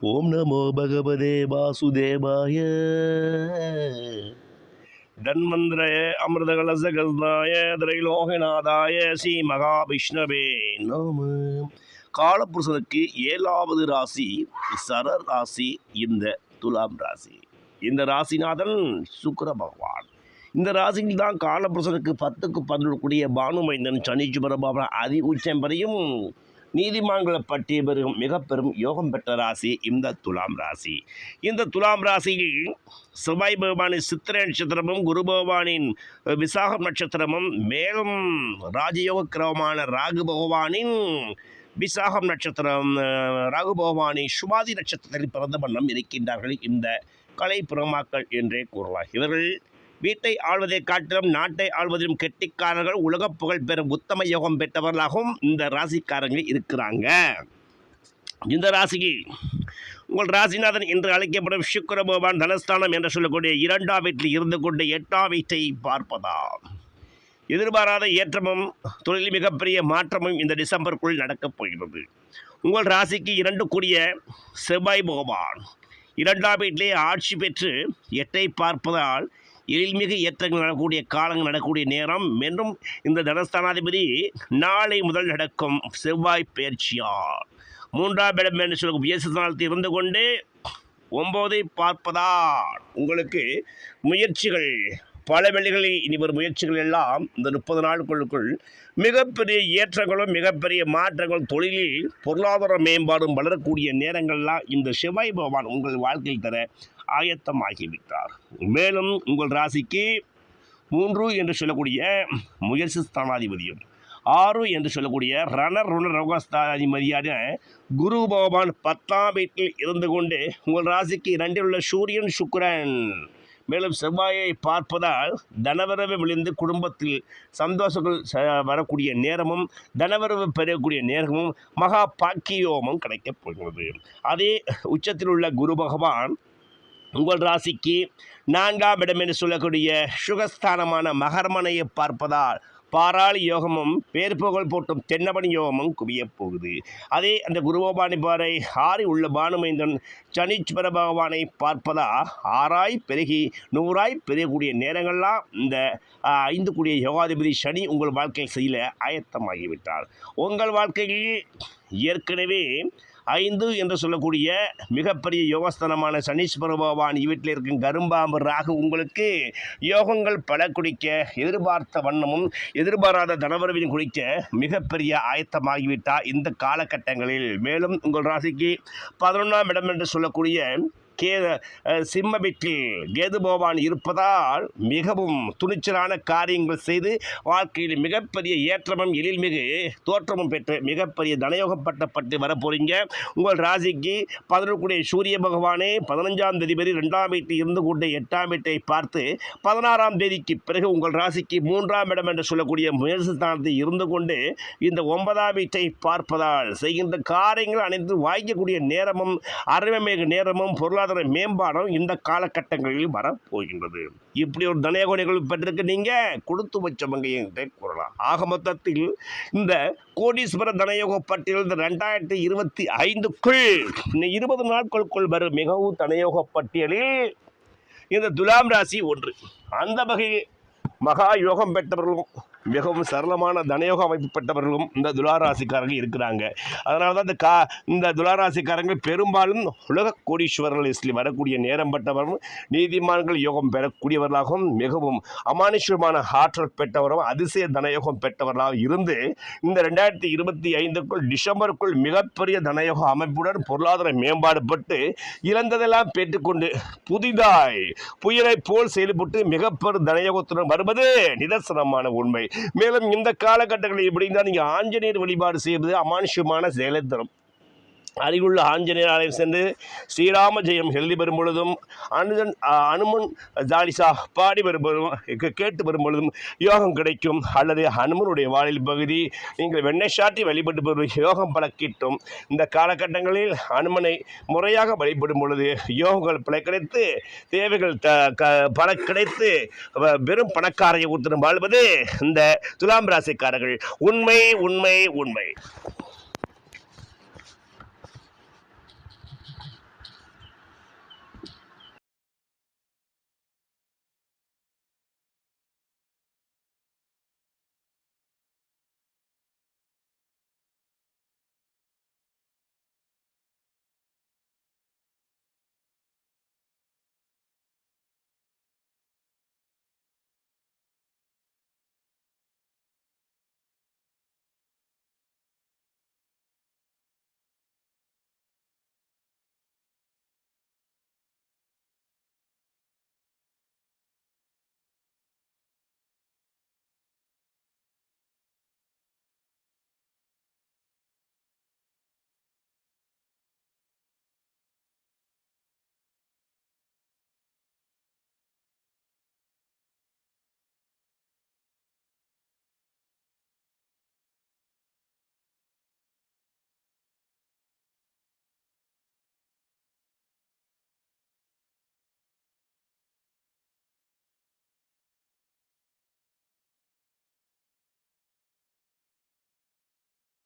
ஓம் நமோ பகவதே வாசுதேவாய. தன்வந்திரய அமிர்த கலச கல்தாய திரைலோகநாதாய ஸ்ரீ மகாவிஷ்ணவே நம. காலபுருஷனுக்கு ஏழாவது ராசி சர ராசி இந்த துலாம் ராசி. இந்த ராசிநாதன் சுக்கர பகவான். இந்த ராசியில் தான் காலபுருஷனுக்கு பத்துக்கு பதினொன்று கூடிய பானுமைந்தன் சனீஸ்வர பகவான் அதி உச்சம் வரையும் நீதிமான்களை பற்றிய பெரும் மிக பெரும் யோகம் பெற்ற ராசி இந்த துலாம் ராசி. இந்த துலாம் ராசியில் செவ்வாய் பகவானின் சித்திரை நட்சத்திரமும் குரு பகவானின் விசாகம் நட்சத்திரமும் மேலும் ராஜயோக கிரகமான ராகு பகவானின் விசாகம் நட்சத்திரம் ராகு பகவானின் சுபாதி நட்சத்திரத்தில் பிறந்த வண்ணம் இருக்கின்றார்கள். இந்த கலை புறமாக்கள் என்றே கூறலாம். இவர்கள் வீட்டை ஆள்வதை காட்டிலும் நாட்டை ஆள்வதிலும் கெட்டிக்காரர்கள் உலக புகழ் பெறும் உத்தம யோகம் பெற்றவர்களாகவும் இந்த ராசிக்காரங்க இருக்கிறாங்க. இந்த ராசிக்கு உங்கள் ராசிநாதன் என்று அழைக்கப்படும் சுக்கர பகவான் தனஸ்தானம் என்று சொல்லக்கூடிய இரண்டாம் வீட்டில் இருந்து கொண்டு எட்டாம் வீட்டை பார்ப்பதா எதிர்பாராத ஏற்றமும் தொழிலில் மிகப்பெரிய மாற்றமும் இந்த டிசம்பருக்குள் நடக்கப் போகிறது. உங்கள் ராசிக்கு இரண்டு கூடிய செவ்வாய் பகவான். இரண்டாம் வீட்டிலே ஆட்சி பெற்று எட்டை பார்ப்பதால் எழில்மிகு ஏற்றங்கள் நடக்கக்கூடிய காலங்கள் நடக்கக்கூடிய நேரம். என்றும் இந்த தனஸ்தானாதிபதி நாளை முதல் நடக்கும் செவ்வாய் பயிற்சியால் மூன்றாம் இடம் என்று சொல்லும் வியசனாலத்தில் இருந்து கொண்டு ஒம்போதை பார்ப்பதால் உங்களுக்கு முயற்சிகள் பல வெளிகளில் இனி வரும் முயற்சிகள் எல்லாம் இந்த முப்பது நாட்களுக்குள் மிகப்பெரிய ஏற்றங்களும் மிகப்பெரிய மாற்றங்களும் தொழிலில் பொருளாதார மேம்பாடும் வளரக்கூடிய நேரங்கள்லாம் இந்த செவ்வாய் பகவான் உங்கள் வாழ்க்கையில் தர ஆயத்தமாகிவிட்டார் மேலும் உங்கள் ராசிக்கு மூன்று என்று சொல்லக்கூடிய முயற்சி ஸ்தானாதிபதியும் ஆறு என்று சொல்லக்கூடிய ரணர் ருண ரோகஸ்தாதிபதியான குரு பகவான் பத்தாம் வீட்டில் இருந்து கொண்டு உங்கள் ராசிக்கு இரண்டில் உள்ள சூரியன் சுக்கரன் மேலும் செவ்வாயை பார்ப்பதால் தனவரவு விழுந்து குடும்பத்தில் சந்தோஷங்கள் ச- வரக்கூடிய நேரமும் தனவரவு பெறக்கூடிய நேரமும் மகா பாக்கியோமும் கிடைக்கப் போகிறது. அதே உச்சத்தில் உள்ள குரு பகவான் உங்கள் ராசிக்கு நான்காம் இடம் என்று சொல்லக்கூடிய சுகஸ்தானமான மகர்மனையை பார்ப்பதால் பாராளி யோகமும் பேர்புகழ் போட்டும் தென்னபணி யோகமும் குவியப் போகுது. அதே அந்த குருபோபானி பாறை ஆறி உள்ள பானுமைந்தன் சனீஸ்வர பகவானை பார்ப்பதா ஆறாய் பெருகி நூறாய் பெருகக்கூடிய நேரங்கள்லாம் இந்த ஐந்து கூடிய யோகாதிபதி சனி உங்கள் வாழ்க்கையில் செய்யல ஆயத்தமாகிவிட்டார். உங்கள் வாழ்க்கையில் ஏற்கனவே ஐந்து என்று சொல்லக்கூடிய மிகப்பெரிய யோகஸ்தனமான சனீஸ்வர பகவான் வீட்டில் இருக்கும் கரும்பாம்பு ராகு உங்களுக்கு யோகங்கள் பல குடிக்க எதிர்பார்த்த வண்ணமும் எதிர்பாராத தனவரவின் குடிக்க மிகப்பெரிய ஆயத்தமாகிவிட்டால் இந்த காலகட்டங்களில். மேலும் உங்கள் ராசிக்கு பதினொன்றாம் இடம் என்று சொல்லக்கூடிய கே சிம்ம வீட்டில் கேது பகவான் இருப்பதால் மிகவும் துணிச்சலான காரியங்கள் செய்து வாழ்க்கையில் மிகப்பெரிய ஏற்றமும் எழில்மிகு தோற்றமும் பெற்று மிகப்பெரிய தனயோகப்பட்டப்பட்டு வரப்போறீங்க. உங்கள் ராசிக்கு பதினொருக்குடைய சூரிய பகவானே பதினஞ்சாம் தேதி வரை ரெண்டாம் வீட்டில் இருந்து கொண்டு எட்டாம் வீட்டை பார்த்து பதினாறாம் தேதிக்கு பிறகு உங்கள் ராசிக்கு மூன்றாம் இடம் என்று சொல்லக்கூடிய முயற்சி ஸ்தானத்தில் இருந்து கொண்டு இந்த ஒன்பதாம் வீட்டை பார்ப்பதால் செய்கின்ற காரியங்கள் அனைத்து வாய்க்கக்கூடிய நேரமும் அருமைமிகு நேரமும் பொருளாதார மேம்பாடும் இந்த காலகட்டங்களில் வரப்போகின்றது. இப்படி ஒரு தனயோகனைகள் பெற்றிருக்கு நீங்கள் கொடுத்து வச்சவங்க என்றே கூறலாம். ஆக மொத்தத்தில் இந்த கோடீஸ்வர தனயோக பட்டியல் இந்த ரெண்டாயிரத்தி இருபத்தி ஐந்துக்குள் இந்த இருபது நாட்களுக்குள் வரும் மிகவும் தனயோக பட்டியலில் இந்த துலாம் ராசி ஒன்று. அந்த வகையில் மகா யோகம் பெற்றவர்களும் மிகவும் சரளமான தனயோக அமைப்பு பெற்றவர்களும் இந்த துளாராசிக்காரங்க இருக்கிறாங்க. அதனால தான் இந்த கா இந்த துளாராசிக்காரங்க பெரும்பாலும் உலக கோடீஸ்வரர்கள் லிஸ்டில் வரக்கூடிய நேரம் பெற்றவரும் நீதிமான்கள் யோகம் பெறக்கூடியவர்களாகவும் மிகவும் அமானுஷ்யமான ஆற்றல் பெற்றவரும் அதிசய தனயோகம் பெற்றவர்களாக இருந்து இந்த ரெண்டாயிரத்தி இருபத்தி ஐந்துக்குள் டிசம்பருக்குள் மிகப்பெரிய தனயோக அமைப்புடன் பொருளாதார மேம்பாடு பட்டு இழந்ததெல்லாம் பெற்றுக்கொண்டு புதிதாய் புயலை போல் செயல்பட்டு மிகப்பெரும் தனயோகத்துடன் வருவது நிதர்சனமான உண்மை. மேலும் இந்த காலகட்டங்களில் இப்படி இருந்தால் நீங்கள் ஆஞ்சநேயர் வழிபாடு செய்வது அமானுஷ்யமான செயலை தரும். அருகுள்ள ஆஞ்சநேயர் ஆலயம் சென்று ஸ்ரீராம ஜெயம் எழுதி வரும் பொழுதும் அனுதன் அனுமன் ஜாலிசா பாடி வரும் பொழுதும் கேட்டு வரும் பொழுதும் யோகம் கிடைக்கும். அல்லது ஹனுமனுடைய வாழில் பகுதி நீங்கள் வெண்ணெய் சாட்டி வழிபட்டு வரும் யோகம் பல கிட்டும் இந்த காலகட்டங்களில் ஹனுமனை முறையாக வழிபடும் பொழுது யோகங்கள் பல கிடைத்து தேவைகள் த க பல கிடைத்து வெறும் பணக்காரையை ஊத்திரம் வாழ்வது இந்த துலாம் ராசிக்காரர்கள். உண்மை உண்மை உண்மை.